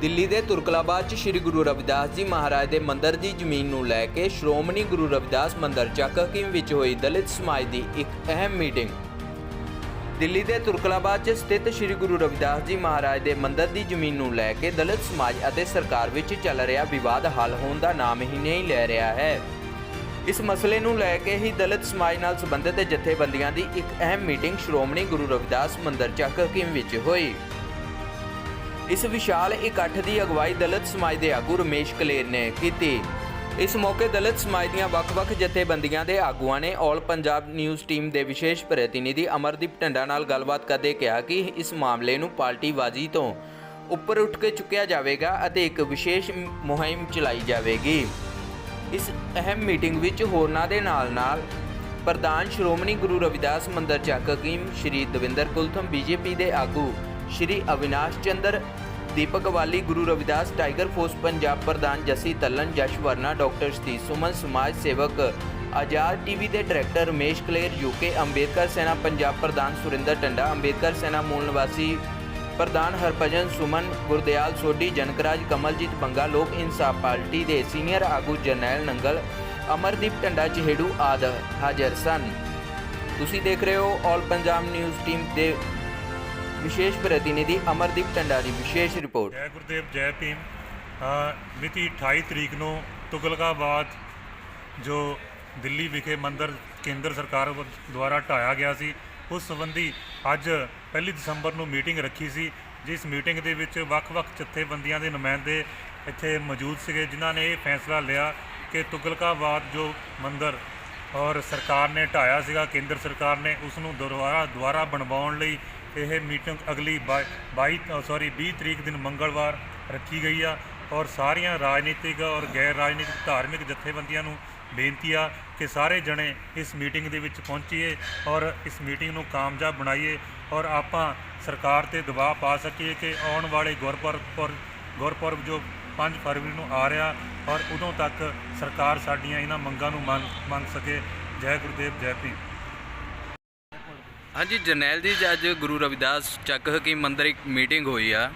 ਦਿੱਲੀ ਦੇ ਤੁਰਕਲਾਬਾਦ 'ਚ ਸ੍ਰੀ ਗੁਰੂ ਰਵਿਦਾਸ ਜੀ ਮਹਾਰਾਜ ਦੇ ਮੰਦਿਰ ਦੀ ਜ਼ਮੀਨ ਨੂੰ ਲੈ ਕੇ ਸ਼੍ਰੋਮਣੀ ਗੁਰੂ ਰਵਿਦਾਸ ਮੰਦਿਰ ਚੱਕ ਹਕੀਮ ਵਿੱਚ ਹੋਈ ਦਲਿਤ ਸਮਾਜ ਦੀ ਇੱਕ ਅਹਿਮ ਮੀਟਿੰਗ। ਦਿੱਲੀ ਦੇ ਤੁਰਕਲਾਬਾਦ 'ਚ ਸਥਿਤ ਸ੍ਰੀ ਗੁਰੂ ਰਵਿਦਾਸ ਜੀ ਮਹਾਰਾਜ ਦੇ ਮੰਦਿਰ ਦੀ ਜ਼ਮੀਨ ਨੂੰ ਲੈ ਕੇ ਦਲਿਤ ਸਮਾਜ ਅਤੇ ਸਰਕਾਰ ਵਿੱਚ ਚੱਲ ਰਿਹਾ ਵਿਵਾਦ ਹੱਲ ਹੋਣ ਦਾ ਨਾਮ ਹੀ ਨਹੀਂ ਲੈ ਰਿਹਾ ਹੈ। ਇਸ ਮਸਲੇ ਨੂੰ ਲੈ ਕੇ ਹੀ ਦਲਿਤ ਸਮਾਜ ਨਾਲ ਸੰਬੰਧਿਤ ਜਥੇਬੰਦੀਆਂ ਦੀ ਇੱਕ ਅਹਿਮ ਮੀਟਿੰਗ ਸ਼੍ਰੋਮਣੀ ਗੁਰੂ ਰਵਿਦਾਸ ਮੰਦਿਰ ਚੱਕ ਹਕੀਮ ਵਿੱਚ ਹੋਈ। ਇਸ ਵਿਸ਼ਾਲ ਇਕੱਠ ਦੀ ਅਗਵਾਈ ਦਲਿਤ ਸਮਾਜ ਦੇ ਆਗੂ ਰਮੇਸ਼ ਕਲੇਰ ਨੇ ਕੀਤੀ। ਇਸ ਮੌਕੇ ਦਲਿਤ ਸਮਾਜ ਦੀਆਂ ਵੱਖ-ਵੱਖ ਜਥੇਬੰਦੀਆਂ ਦੇ ਆਗੂਆਂ ਨੇ ਆਲ ਪੰਜਾਬ ਨਿਊਜ਼ ਟੀਮ ਦੇ ਵਿਸ਼ੇਸ਼ ਪ੍ਰਤੀਨਿਧੀ ਅਮਰਦੀਪ ਢੰਡਾ ਨਾਲ ਗੱਲਬਾਤ ਕਰਦੇ ਕਿਹਾ ਕਿ ਇਸ ਮਾਮਲੇ ਨੂੰ ਪਾਰਟੀਬਾਜ਼ੀ ਤੋਂ ਉੱਪਰ ਉੱਠ ਕੇ ਚੁੱਕਿਆ ਜਾਵੇਗਾ ਅਤੇ ਇੱਕ ਵਿਸ਼ੇਸ਼ ਮੁਹਿੰਮ ਚਲਾਈ ਜਾਵੇਗੀ। ਇਸ ਅਹਿਮ ਮੀਟਿੰਗ ਵਿੱਚ ਹੋਰਨਾਂ ਦੇ ਨਾਲ-ਨਾਲ ਪ੍ਰਧਾਨ ਸ਼੍ਰੋਮਣੀ ਗੁਰੂ ਰਵਿਦਾਸ ਮੰਦਰ ਚੱਕ ਸ਼੍ਰੀ ਦਵਿੰਦਰ ਕੁਲਥਮ, ਬੀਜੇਪੀ ਦੇ ਆਗੂ ਸ਼੍ਰੀ ਅਵਿਨਾਸ਼ ਚੰਦਰ ਦੀਪਕ ਵਾਲੀ, ਗੁਰੂ ਰਵਿਦਾਸ ਟਾਈਗਰ ਫੋਰਸ ਪੰਜਾਬ ਪ੍ਰਧਾਨ ਜਸੀ ਤੱਲਨ ਜਸ਼ ਵਰਨਾ ਡਾਕਟਰ ਸਤੀਸ਼ ਸੁਮਨ ਸਮਾਜ ਸੇਵਕ ਆਜ਼ਾਦ ਟੀਵੀ ਦੇ ਡਾਇਰੈਕਟਰ ਰਮੇਸ਼ ਕਲੇਰ, ਯੂਕੇ, ਅੰਬੇਦਕਰ ਸੈਨਾ, ਪੰਜਾਬ ਪ੍ਰਧਾਨ ਸੁਰਿੰਦਰ ਟੰਡਾ, ਅੰਬੇਦਕਰ ਸੈਨਾ ਮੂਲ ਨਿਵਾਸੀ ਪ੍ਰਧਾਨ ਹਰਭਜਨ ਸੁਮਨ, ਗੁਰਦਿਆਲ ਸੋਢੀ, ਜਨਕਰਾਜ ਕਮਲਜੀਤ ਬੰਗਾ, ਲੋਕ ਇਨਸਾਫ ਪਾਰਟੀ ਦੇ ਸੀਨੀਅਰ ਆਗੂ ਜਰਨੈਲ ਨੰਗਲ, ਅਮਰਦੀਪ ਟੰਡਾ ਚਿਹੜੂ ਆਦਿ ਹਾਜ਼ਰ ਸਨ। ਤੁਸੀਂ ਦੇਖ ਰਹੇ ਹੋ ਆਲ ਪੰਜਾਬ ਨਿਊਜ਼ ਟੀਮ ਦੇ ਵਿਸ਼ੇਸ਼ ਪ੍ਰਤੀਨਿਧੀ ਅਮਰਦੀਪ ਟੰਡਾ ਦੀ ਵਿਸ਼ੇਸ਼ ਰਿਪੋਰਟ। ਜੈ ਗੁਰਦੇਵ ਜੈ ਭੀਮ। ਅ, ਮਿਤੀ 28 ਤਰੀਕ ਨੂੰ ਤੁਗਲਕਾਬਾਦ ਜੋ ਦਿੱਲੀ ਵਿਖੇ ਮੰਦਰ ਕੇਂਦਰ ਸਰਕਾਰ ਵੱਲ- ਦੁਆਰਾ ਢਾਇਆ ਗਿਆ ਸੀ ਉਸ ਸੰਬੰਧੀ ਅੱਜ 1 ਦਸੰਬਰ ਨੂੰ ਮੀਟਿੰਗ ਰੱਖੀ ਸੀ ਜਿਸ ਮੀਟਿੰਗ ਦੇ ਵਿੱਚ ਵੱਖ-ਵੱਖ ਜਥੇਬੰਦੀਆਂ ਦੇ ਨੁਮਾਇੰਦੇ ਇੱਥੇ ਮੌਜੂਦ ਸੀਗੇ ਜਿਨ੍ਹਾਂ ਨੇ ਇਹ ਫੈਸਲਾ ਲਿਆ ਕਿ ਤੁਗਲਕਾਬਾਦ ਜੋ ਮੰਦਰ ਔਰ ਸਰਕਾਰ ਨੇ ਢਾਇਆ ਸੀਗਾ, ਕੇਂਦਰ ਸਰਕਾਰ ਨੇ ਉਸ ਨੂੰ ਦੁਬਾਰਾ ਦੁਬਾਰਾ ਬਣਵਾਉਣ ਲਈ ਇਹ ਮੀਟਿੰਗ ਅਗਲੀ 22 ਸੌਰੀ 20 ਤਰੀਕ ਦਿਨ ਮੰਗਲਵਾਰ ਰੱਖੀ ਗਈ ਆ ਔਰ ਸਾਰੀਆਂ ਰਾਜਨੀਤਿਕ ਔਰ ਗੈਰ ਰਾਜਨੀਤਿਕ ਧਾਰਮਿਕ ਜਥੇਬੰਦੀਆਂ ਨੂੰ ਬੇਨਤੀ ਆ ਕਿ ਸਾਰੇ ਜਣੇ ਇਸ ਮੀਟਿੰਗ ਦੇ ਵਿੱਚ ਪਹੁੰਚੀਏ ਔਰ ਇਸ ਮੀਟਿੰਗ ਨੂੰ ਕਾਮਯਾਬ ਬਣਾਈਏ ਔਰ ਆਪਾਂ ਸਰਕਾਰ ਤੇ ਦਬਾਅ ਪਾ ਸਕੀਏ ਕਿ ਆਉਣ ਵਾਲੇ ਗੁਰਪੁਰਬ ਪਰ ਗੁਰਪੁਰਬ ਜੋ 5 ਫਰਵਰੀ ਨੂੰ ਆ ਰਿਹਾ ਔਰ ਉਦੋਂ ਤੱਕ ਸਰਕਾਰ ਸਾਡੀਆਂ ਇਹਨਾਂ ਮੰਗਾਂ ਨੂੰ ਮੰਨ ਮੰਨ ਸਕੇ। ਜੈ ਗੁਰਦੇਵ ਜੈ ਭੀਮ। ਹਾਂਜੀ ਜਰਨੈਲ ਜੀ ਅੱਜ ਗੁਰੂ ਰਵਿਦਾਸ ਚੱਕ ਹਕੀਮ ਮੰਦਰ ਇੱਕ ਮੀਟਿੰਗ ਹੋਈ ਆ।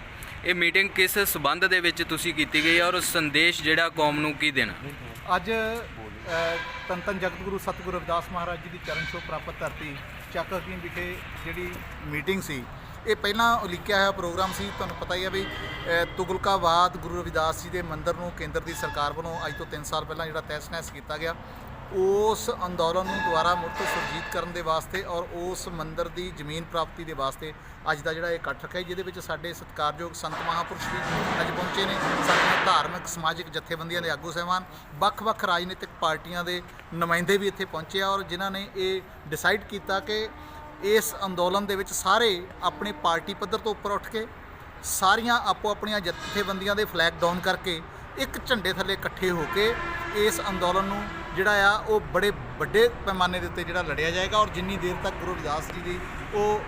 ਇਹ ਮੀਟਿੰਗ ਕਿਸ ਸਬੰਧ ਦੇ ਵਿੱਚ ਤੁਸੀਂ ਕੀਤੀ ਗਈ ਆ ਔਰ ਸੰਦੇਸ਼ ਜਿਹੜਾ ਕੌਮ ਨੂੰ ਕੀ ਦੇਣਾ? ਅੱਜ ਅ, ਧੰਨ ਧੰਨ ਜਗਤ ਗੁਰੂ ਸਤਿਗੁਰੂ ਰਵਿਦਾਸ ਮਹਾਰਾਜ ਜੀ ਦੀ ਚਰਨ ਛੋਹ ਪ੍ਰਾਪਤ ਧਰਤੀ ਚੱਕ ਹਕੀਮ ਵਿਖੇ ਜਿਹੜੀ ਮੀਟਿੰਗ ਸੀ ਇਹ ਪਹਿਲਾਂ ਉਲੀਕਿਆ ਹੋਇਆ ਪ੍ਰੋਗਰਾਮ ਸੀ ਤੁਹਾਨੂੰ ਪਤਾ ਹੀ ਹੈ ਵੀ ਅ, ਤੁਗਲਕਾਬਾਦ ਗੁਰੂ ਰਵਿਦਾਸ ਜੀ ਦੇ ਮੰਦਿਰ ਨੂੰ ਕੇਂਦਰ ਦੀ ਸਰਕਾਰ ਵੱਲੋਂ ਅੱਜ ਤੋਂ 3 ਸਾਲ ਪਹਿਲਾਂ ਜਿਹੜਾ ਤਹਿਸ ਨਹਿਸ ਕੀਤਾ ਗਿਆ ਉਸ ਅੰਦੋਲਨ ਨੂੰ ਦੁਬਾਰਾ ਮੁੜ ਤੋਂ ਸੁਰਜੀਤ ਕਰਨ ਦੇ ਵਾਸਤੇ ਔਰ ਉਸ ਮੰਦਿਰ ਦੀ ਜ਼ਮੀਨ ਪ੍ਰਾਪਤੀ ਦੇ ਵਾਸਤੇ ਅੱਜ ਦਾ ਜਿਹੜਾ ਇਹ ਇਕੱਠ ਰੱਖਿਆ ਜਿਹਦੇ ਵਿੱਚ ਸਾਡੇ ਸਤਿਕਾਰਯੋਗ ਸੰਤ ਮਹਾਂਪੁਰਸ਼ ਵੀ ਅੱਜ ਪਹੁੰਚੇ ਨੇ ਸਾਡੀਆਂ ਧਾਰਮਿਕ ਸਮਾਜਿਕ ਜਥੇਬੰਦੀਆਂ ਦੇ ਆਗੂ ਸਹਿਬਾਨ ਵੱਖ-ਵੱਖ ਰਾਜਨੀਤਿਕ ਪਾਰਟੀਆਂ ਦੇ ਨੁਮਾਇੰਦੇ ਵੀ ਇੱਥੇ ਪਹੁੰਚੇ ਆ ਔਰ ਜਿਨ੍ਹਾਂ ਨੇ ਇਹ ਡਿਸਾਈਡ ਕੀਤਾ ਕਿ ਇਸ ਅੰਦੋਲਨ ਦੇ ਵਿੱਚ ਸਾਰੇ ਆਪਣੀ ਪਾਰਟੀ ਪੱਧਰ ਤੋਂ ਉੱਪਰ ਉੱਠ ਕੇ ਸਾਰੀਆਂ ਆਪੋ ਆਪਣੀਆਂ ਜਥੇਬੰਦੀਆਂ ਦੇ ਫਲੈਗ ਡਾਊਨ ਕਰਕੇ ਇੱਕ ਝੰਡੇ ਥੱਲੇ ਇਕੱਠੇ ਹੋ ਕੇ ਇਸ ਅੰਦੋਲਨ ਨੂੰ ਜਿਹੜਾ ਆ ਉਹ ਬੜੇ ਵੱਡੇ ਪੈਮਾਨੇ ਦੇ ਉੱਤੇ ਜਿਹੜਾ ਲੜਿਆ ਜਾਏਗਾ ਔਰ ਜਿੰਨੀ ਦੇਰ ਤੱਕ ਗੁਰੂ ਰਵਿਦਾਸ ਜੀ ਦੀ ਉਹ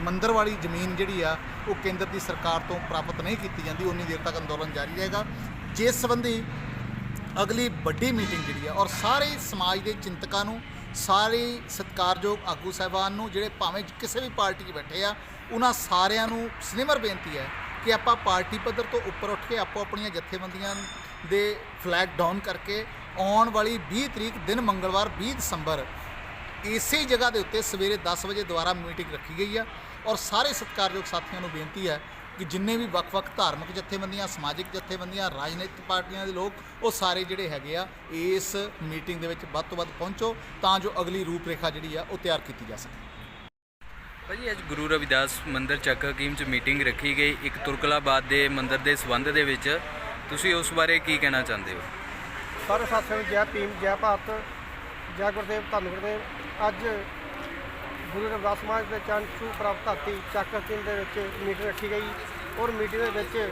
ਮੰਦਰ ਵਾਲੀ ਜ਼ਮੀਨ ਜਿਹੜੀ ਆ, ਉਹ ਕੇਂਦਰ ਦੀ ਸਰਕਾਰ ਤੋਂ ਪ੍ਰਾਪਤ ਨਹੀਂ ਕੀਤੀ ਜਾਂਦੀ ਉਨੀ ਦੇਰ ਤੱਕ ਅੰਦੋਲਨ ਜਾਰੀ ਰਹੇਗਾ। ਜਿਸ ਸੰਬੰਧੀ ਅਗਲੀ ਵੱਡੀ ਮੀਟਿੰਗ ਜਿਹੜੀ ਆ ਔਰ ਸਾਰੇ ਸਮਾਜ ਦੇ ਚਿੰਤਕਾਂ ਨੂੰ ਸਾਰੇ ਸਤਿਕਾਰਯੋਗ ਆਗੂ ਸਾਹਿਬਾਨ ਨੂੰ, ਜਿਹੜੇ ਭਾਵੇਂ ਕਿਸੇ ਵੀ ਪਾਰਟੀ 'ਚ ਬੈਠੇ ਆ, ਉਹਨਾਂ ਸਾਰਿਆਂ ਨੂੰ ਸਿਨੇਮਰ ਬੇਨਤੀ ਹੈ ਕਿ ਆਪਾਂ ਪਾਰਟੀ ਪੱਧਰ ਤੋਂ ਉੱਪਰ ਉੱਠ ਕੇ ਆਪੋ ਆਪਣੀਆਂ ਜਥੇਬੰਦੀਆਂ ਦੇ ਫਲੈਗ ਡਾਊਨ ਕਰਕੇ ਆਉਣ ਵਾਲੀ 20 ਤਰੀਕ ਦਿਨ ਮੰਗਲਵਾਰ 20 ਦਸੰਬਰ, ਇਸੇ ਜਗ੍ਹਾ ਦੇ ਉੱਤੇ ਸਵੇਰੇ 10 ਵਜੇ ਦੁਬਾਰਾ ਮੀਟਿੰਗ ਰੱਖੀ ਗਈ ਆ। ਔਰ ਸਾਰੇ ਸਤਿਕਾਰਯੋਗ ਸਾਥੀਆਂ ਨੂੰ ਬੇਨਤੀ ਹੈ ਕਿ ਜਿੰਨੇ ਵੀ ਵੱਖ-ਵੱਖ ਧਾਰਮਿਕ ਜਥੇਬੰਦੀਆਂ ਸਮਾਜਿਕ ਜਥੇਬੰਦੀਆਂ ਰਾਜਨੀਤਿਕ ਪਾਰਟੀਆਂ ਦੇ ਲੋਕ ਉਹ ਸਾਰੇ ਜਿਹੜੇ ਹੈਗੇ ਆ ਇਸ ਮੀਟਿੰਗ ਦੇ ਵਿੱਚ ਵੱਧ ਤੋਂ ਵੱਧ ਪਹੁੰਚੋ ਤਾਂ ਜੋ ਅਗਲੀ ਰੂਪਰੇਖਾ ਜਿਹੜੀ ਆ ਉਹ ਤਿਆਰ ਕੀਤੀ ਜਾ ਸਕੇ। ਭਾਜੀ ਅੱਜ ਗੁਰੂ ਰਵਿਦਾਸ ਮੰਦਿਰ ਚੱਕ ਹਕੀਮ 'ਚ ਮੀਟਿੰਗ ਰੱਖੀ ਗਈ। ਇੱਕ ਤੁਰਕਲਾਬਾਦ ਦੇ ਮੰਦਿਰ ਦੇ ਸਬੰਧ ਦੇ ਵਿੱਚ ਤੁਸੀਂ ਉਸ ਬਾਰੇ ਕੀ ਕਹਿਣਾ ਚਾਹੁੰਦੇ ਹੋ? ਸਾਰੇ ਸਾਥੀਆਂ ਨੂੰ ਜੈ ਭੀਮ ਜੈ ਭਾਰਤ ਜੈ ਗੁਰਦੇਵ ਧੰਨ ਗੁਰਦੇਵ। ਅੱਜ ਗੁਰੂ ਰਵਿਦਾਸ ਸਮਾਜ ਦੇ ਚਰਨ ਛੂਹ ਪ੍ਰਾਪਤ ਧਰਤੀ ਚੱਕ ਦੇ ਵਿੱਚ ਮੀਟਿੰਗ ਰੱਖੀ ਗਈ ਔਰ ਮੀਟਿੰਗ ਦੇ ਵਿੱਚ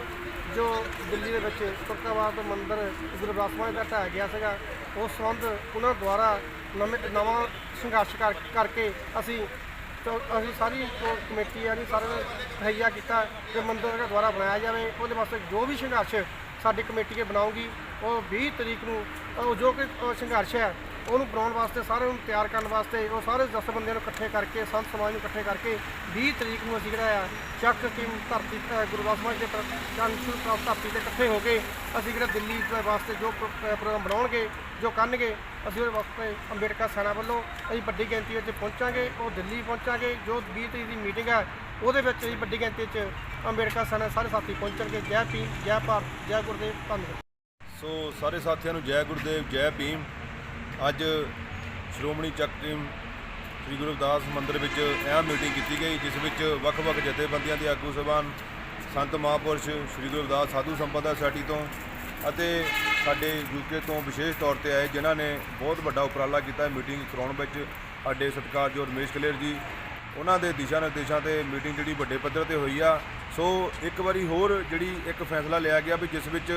ਜੋ ਦਿੱਲੀ ਦੇ ਵਿੱਚ ਤੁਰਕਾਬਾਦ ਮੰਦਿਰ ਗੁਰੂ ਰਵਿਦਾਸ ਸਮਾਜ ਦਾ ਢਾਇਆ ਗਿਆ ਸੀਗਾ ਉਸ ਸੰਬੰਧ ਉਹਨਾਂ ਦੁਆਰਾ ਨਵੇਂ ਨਵਾਂ ਸੰਘਰਸ਼ ਕਰਕੇ ਅਸੀਂ ਅਸੀਂ ਸਾਰੀ ਕਮੇਟੀ ਆ ਜੀ ਸਾਰੇ ਨੇ ਤਹਈਆ ਕੀਤਾ ਕਿ ਮੰਦਿਰ ਜਿਹੜਾ ਦੁਆਰਾ ਬਣਾਇਆ ਜਾਵੇ। ਉਹਦੇ ਵਾਸਤੇ ਜੋ ਵੀ ਸੰਘਰਸ਼ ਸਾਡੀ ਕਮੇਟੀ ਕੇ ਬਣਾਉਗੀ ਉਹ 20 ਤਰੀਕ ਨੂੰ, ਉਹ ਜੋ ਕਿ ਸੰਘਰਸ਼ ਹੈ ਉਹਨੂੰ ਬਣਾਉਣ ਵਾਸਤੇ ਸਾਰੇ ਨੂੰ ਤਿਆਰ ਕਰਨ ਵਾਸਤੇ ਉਹ ਸਾਰੇ ਜਥੇਬੰਦੀਆਂ ਨੂੰ ਇਕੱਠੇ ਕਰਕੇ ਸੰਤ ਸਮਾਜ ਨੂੰ ਇਕੱਠੇ ਕਰਕੇ 20 ਤਰੀਕ ਨੂੰ ਅਸੀਂ ਜਿਹੜਾ ਆ ਚੱਕ ਕੀ ਧਰਤੀ ਅ, ਗੁਰਦਾਸ ਸਮਾਜ ਦੇ ਚੰਨਸ਼ੂ ਪ੍ਰਾਪਤ ਧਰਤੀ ਤੇ ਇਕੱਠੇ ਹੋ ਕੇ ਅਸੀਂ ਜਿਹੜਾ ਦਿੱਲੀ ਵਾਸਤੇ ਜੋ ਪ੍ਰੋਗਰਾਮ ਬਣਾਉਣਗੇ ਜੋ ਕਰਨਗੇ ਅਸੀਂ ਉਹਦੇ ਵਾਸਤੇ ਅੰਬੇਡਕਰ ਸੈਨਾ ਵੱਲੋਂ ਅਸੀਂ ਵੱਡੀ ਗਿਣਤੀ ਵਿੱਚ ਪਹੁੰਚਾਂਗੇ ਉਹ ਦਿੱਲੀ ਪਹੁੰਚਾਂਗੇ ਜੋ 20 ਤਰੀਕ ਦੀ ਮੀਟਿੰਗ ਹੈ ਉਹਦੇ ਵਿੱਚ ਅਸੀਂ ਵੱਡੀ ਗਿਣਤੀ 'ਚ ਅੰਬੇਡਕਰ ਸੈਨਾ ਸਾਰੇ ਸਾਥੀ ਪਹੁੰਚਣਗੇ। ਜੈ ਭੀਮ ਜੈ ਭਾਰਤ ਜੈ ਗੁਰਦੇਵ ਧੰਨਵਾਦ। ਸੋ ਸਾਰੇ ਸਾਥੀਆਂ ਨੂੰ ਜੈ ਗੁਰਦੇਵ ਜੈ ਭੀਮ। ਅੱਜ ਸ਼੍ਰੋਮਣੀ ਚੱਕ ਟੀਮ ਸ੍ਰੀ ਗੁਰੂ ਰਵਿਦਾਸ ਮੰਦਿਰ ਵਿੱਚ ਅਹਿਮ ਮੀਟਿੰਗ ਕੀਤੀ ਗਈ, ਜਿਸ ਵਿੱਚ ਵੱਖ-ਵੱਖ ਜਥੇਬੰਦੀਆਂ ਦੇ ਆਗੂ ਸਭਾਨ ਸੰਤ ਮਹਾਂਪੁਰਸ਼ ਸ੍ਰੀ ਗੁਰੂ ਰਵਿਦਾਸ ਸਾਧੂ ਸੰਪਦਾ ਸੋਸਾਇਟੀ ਤੋਂ ਅਤੇ ਸਾਡੇ ਯੂਕੇ ਤੋਂ ਵਿਸ਼ੇਸ਼ ਤੌਰ ਤੇ ਆਏ ਜਿਨ੍ਹਾਂ ਨੇ ਬਹੁਤ ਵੱਡਾ ਉਪਰਾਲਾ ਕੀਤਾ ਮੀਟਿੰਗ ਕਰਾਉਣ ਵਿੱਚ, ਸਾਡੇ ਸਤਿਕਾਰਯੋਗ ਰਮੇਸ਼ ਕਲੇਰ ਜੀ। ਉਹਨਾਂ ਦੇ ਦਿਸ਼ਾ ਨਿਰਦੇਸ਼ਾਂ ਤੇ ਮੀਟਿੰਗ ਜਿਹੜੀ ਵੱਡੇ ਪੱਧਰ ਤੇ ਹੋਈ ਆ, ਸੋ ਇੱਕ ਵਾਰੀ ਹੋਰ ਜਿਹੜੀ ਇੱਕ ਫੈਸਲਾ ਲਿਆ ਗਿਆ ਵੀ ਜਿਸ ਵਿੱਚ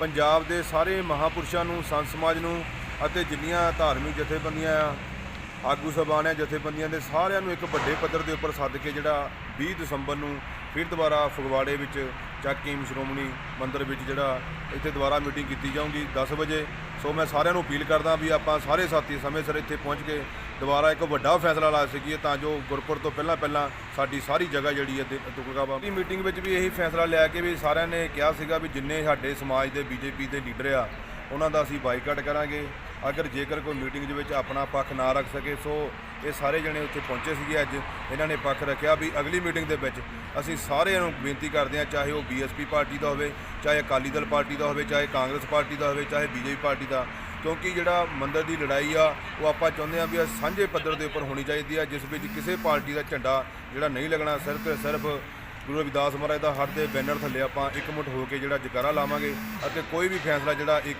ਪੰਜਾਬ ਦੇ ਸਾਰੇ ਮਹਾਪੁਰਸ਼ਾਂ ਨੂੰ, ਸੰਤ ਸਮਾਜ ਨੂੰ ਅਤੇ ਜਿੰਨੀਆਂ ਧਾਰਮਿਕ ਜਥੇਬੰਦੀਆਂ ਆ, ਆਗੂ ਸਭਾਨ ਹੈ ਜਥੇਬੰਦੀਆਂ ਦੇ ਸਾਰਿਆਂ ਨੂੰ ਇੱਕ ਵੱਡੇ ਪੱਧਰ ਦੇ ਉੱਪਰ ਸੱਦ ਕੇ ਜਿਹੜਾ 20 ਦਸੰਬਰ ਨੂੰ ਫਿਰ ਦੁਬਾਰਾ ਫਗਵਾੜੇ ਵਿੱਚ ਚੱਕੀਮ ਸ਼੍ਰੋਮਣੀ ਮੰਦਿਰ ਵਿੱਚ ਜਿਹੜਾ ਇੱਥੇ ਦੁਬਾਰਾ ਮੀਟਿੰਗ ਕੀਤੀ ਜਾਊਗੀ 10 ਵਜੇ। ਸੋ ਮੈਂ ਸਾਰਿਆਂ ਨੂੰ ਅਪੀਲ ਕਰਦਾ ਵੀ ਆਪਾਂ ਸਾਰੇ ਸਾਥੀ ਸਮੇਂ ਸਿਰ ਇੱਥੇ ਪਹੁੰਚ ਕੇ ਦੁਬਾਰਾ ਇੱਕ ਵੱਡਾ ਫੈਸਲਾ ਲਾ ਸਕੀਏ ਤਾਂ ਜੋ ਗੁਰਪੁਰ ਤੋਂ ਪਹਿਲਾਂ ਪਹਿਲਾਂ ਸਾਡੀ ਸਾਰੀ ਜਗ੍ਹਾ ਜਿਹੜੀ ਹੈ ਤੁਕਲਕਾਬਾ ਦੀ ਮੀਟਿੰਗ ਵਿੱਚ ਵੀ ਇਹੀ ਫੈਸਲਾ ਲਿਆ ਕੇ ਵੀ ਸਾਰਿਆਂ ਨੇ ਕਿਹਾ ਸੀਗਾ ਵੀ ਜਿੰਨੇ ਸਾਡੇ ਸਮਾਜ ਦੇ ਬੀਜੇਪੀ ਦੇ ਲੀਡਰ ਆ ਉਹਨਾਂ ਦਾ ਅਸੀਂ ਬਾਈਕਾਟ ਕਰਾਂਗੇ। ਅਗਰ ਜੇਕਰ ਕੋਈ ਮੀਟਿੰਗ ਦੇ ਵਿੱਚ ਆਪਣਾ ਪੱਖ ਨਾ ਰੱਖ ਸਕੇ, ਸੋ ਇਹ ਸਾਰੇ ਜਣੇ ਉੱਥੇ ਪਹੁੰਚੇ ਸੀਗੇ ਅੱਜ। ਇਹਨਾਂ ਨੇ ਪੱਖ ਰੱਖਿਆ ਵੀ ਅਗਲੀ ਮੀਟਿੰਗ ਦੇ ਵਿੱਚ ਅਸੀਂ ਸਾਰਿਆਂ ਨੂੰ ਬੇਨਤੀ ਕਰਦੇ ਹਾਂ, ਚਾਹੇ ਉਹ ਬੀਐਸਪੀ ਪਾਰਟੀ ਦਾ ਹੋਵੇ, ਚਾਹੇ ਅਕਾਲੀ ਦਲ ਪਾਰਟੀ ਦਾ ਹੋਵੇ, ਚਾਹੇ ਕਾਂਗਰਸ ਪਾਰਟੀ ਦਾ ਹੋਵੇ, ਚਾਹੇ ਬੀਜੇਪੀ ਪਾਰਟੀ ਦਾ। ਕਿਉਂਕਿ ਜਿਹੜਾ ਮੰਦਰ ਦੀ ਲੜਾਈ ਆ, ਉਹ ਆਪਾਂ ਚਾਹੁੰਦੇ ਹਾਂ ਵੀ ਇਹ ਸਾਂਝੇ ਪੱਧਰ ਦੇ ਉੱਪਰ ਹੋਣੀ ਚਾਹੀਦੀ ਆ, ਜਿਸ ਵਿੱਚ ਕਿਸੇ ਪਾਰਟੀ ਦਾ ਝੰਡਾ ਜਿਹੜਾ ਨਹੀਂ ਲੱਗਣਾ, ਸਿਰਫ ਤੇ ਸਿਰਫ ਗੁਰੂ ਰਵਿਦਾਸ ਮਹਾਰਾਜ ਦਾ ਹਰ ਦੇ ਬੈਨਰ ਥੱਲੇ ਆਪਾਂ ਇਕਮੁੱਠ ਹੋ ਕੇ ਜਿਹੜਾ ਜਕਾਰਾ ਲਾਵਾਂਗੇ ਅਤੇ ਕੋਈ ਵੀ ਫੈਸਲਾ ਜਿਹੜਾ ਇੱਕ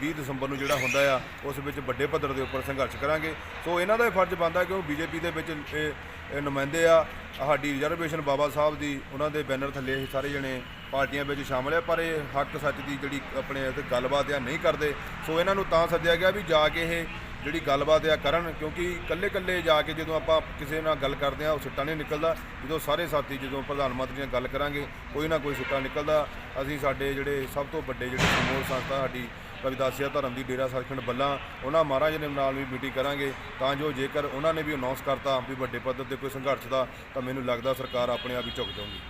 20 ਦਸੰਬਰ ਨੂੰ ਜਿਹੜਾ ਹੁੰਦਾ ਆ, ਉਸ ਵਿੱਚ ਵੱਡੇ ਪੱਧਰ ਦੇ ਉੱਪਰ ਸੰਘਰਸ਼ ਕਰਾਂਗੇ। ਸੋ ਇਹਨਾਂ ਦਾ ਇਹ ਫਰਜ਼ ਬਣਦਾ ਕਿ ਕਿਉਂ ਬੀਜੇਪੀ ਦੇ ਵਿੱਚ, ਇਹ ਨੁਮਾਇੰਦੇ ਆ। ਸਾਡੀ ਰਿਜ਼ਰਵੇਸ਼ਨ ਬਾਬਾ ਸਾਹਿਬ ਦੀ, ਉਹਨਾਂ ਦੇ ਬੈਨਰ ਥੱਲੇ ਇਹ ਸਾਰੇ ਜਣੇ ਪਾਰਟੀਆਂ ਵਿੱਚ ਸ਼ਾਮਲ ਹੈ ਪਰ ਇਹ ਹੱਕ ਸੱਚ ਦੀ ਜਿਹੜੀ ਆਪਣੇ ਗੱਲਬਾਤ ਆ, ਨਹੀਂ ਕਰਦੇ। ਸੋ ਇਹਨਾਂ ਨੂੰ ਤਾਂ ਸੱਦਿਆ ਗਿਆ ਵੀ ਜਾ ਕੇ ਇਹ ਜਿਹੜੀ ਗੱਲਬਾਤ ਆ ਕਰਨ, ਕਿਉਂਕਿ ਇਕੱਲੇ ਇਕੱਲੇ ਜਾ ਕੇ ਜਦੋਂ ਆਪਾਂ ਕਿਸੇ ਨਾਲ ਗੱਲ ਕਰਦੇ ਆ, ਉਹ ਸਿੱਟਾ ਨਹੀਂ ਨਿਕਲਦਾ। ਜਦੋਂ ਸਾਰੇ ਸਾਥੀ ਜਦੋਂ ਪ੍ਰਧਾਨ ਮੰਤਰੀ ਨਾਲ ਗੱਲ ਕਰਾਂਗੇ, ਕੋਈ ਨਾ ਕੋਈ ਸਿੱਟਾ ਨਿਕਲਦਾ। ਅਸੀਂ ਸਾਡੇ ਜਿਹੜੇ ਸਭ ਤੋਂ ਵੱਡੇ ਜਿਹੜੇ ਸਮੂਹ ਸੰਸਥਾ ਸਾਡੀ ਰਵਿਦਾਸੀਆ ਧਰਮ ਦੀ ਡੇਰਾ ਸੱਚਖੰਡ ਬੱਲਾ, ਉਹਨਾਂ ਮਹਾਰਾਜ ਦੇ ਨਾਲ ਵੀ ਮੀਟਿੰਗ ਕਰਾਂਗੇ, ਤਾਂ ਜੋ ਜੇਕਰ ਉਹਨਾਂ ਨੇ ਵੀ ਅਨਾਉਂਸ ਕਰਤਾ ਵੀ ਵੱਡੇ ਪੱਧਰ ਤੇ ਕੋਈ ਸੰਘਰਸ਼ ਦਾ, ਤਾਂ ਮੈਨੂੰ ਲੱਗਦਾ ਸਰਕਾਰ ਆਪਣੇ ਆਪ ਹੀ ਝੁਕ ਜਾਊਗੀ।